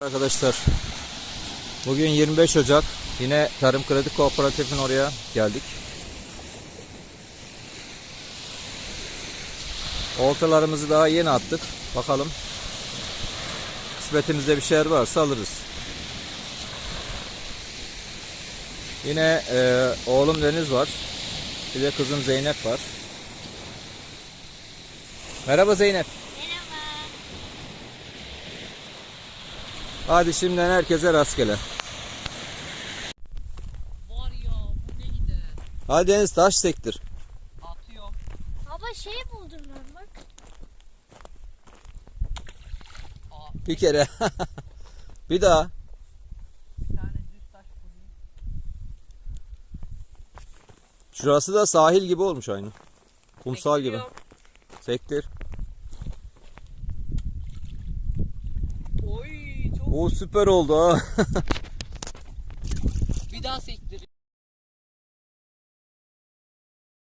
Arkadaşlar bugün 25 Ocak yine Tarım Kredi Kooperatif'in oraya geldik. Oltalarımızı daha yeni attık. Bakalım kısmetimizde bir şeyler varsa alırız. Yine e, oğlum Deniz var. Bir de kızım Zeynep var. Merhaba Zeynep. Hadi şimdiden herkese rastgele. Var ya bu ne gider. Hadi Deniz taş sektir. Atıyorum. Baba şey buldum ben bak. Aa, Bir kere. bir daha. bir tane düz taş bulayım. Şurası da sahil gibi olmuş aynı. Kumsal gibi. Bekliyorum. Sektir. O süper oldu ha. Bir daha sektir.